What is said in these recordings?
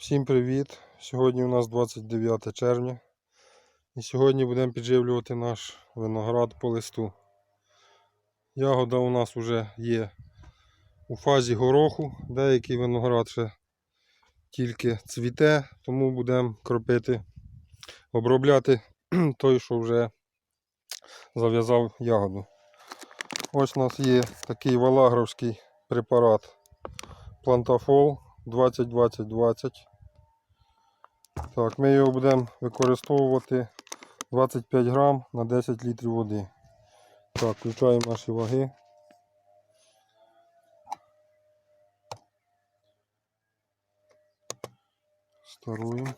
Всім привіт! Сьогодні у нас 29 червня. І сьогодні будемо підживлювати наш виноград по листу. Ягода у нас вже є у фазі гороху. Деякий виноград ще тільки цвіте, тому будемо кропити, обробляти той, що вже зав'язав ягоду. Ось у нас є такий валагровський препарат Плантафол 20-20-20. Так, ми його будемо використовувати 25 грам на 10 літрів води. Так, включаємо наші ваги. Старуємо.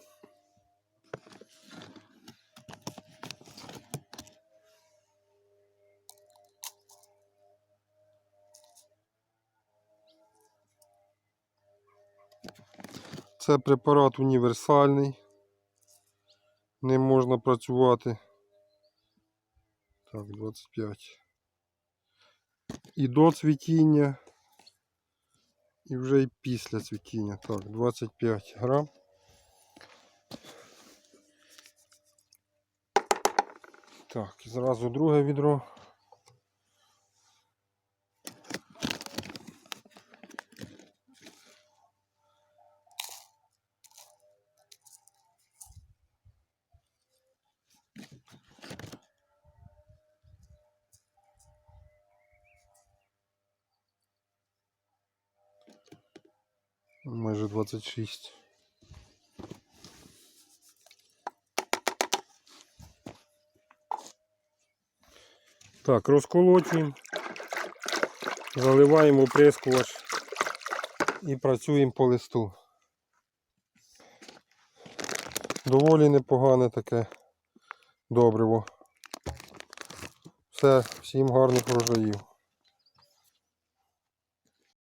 Це препарат універсальний. Ним можна працювати. Так, 25. І до цвітіння, і вже і після цвітіння. Так, 25 грам. Так, і зразу друге відро. Майже 26. Так, розколочуємо, заливаємо оприскувач і працюємо по листу. Доволі непогане таке добриво. Все, всім гарних врожаїв.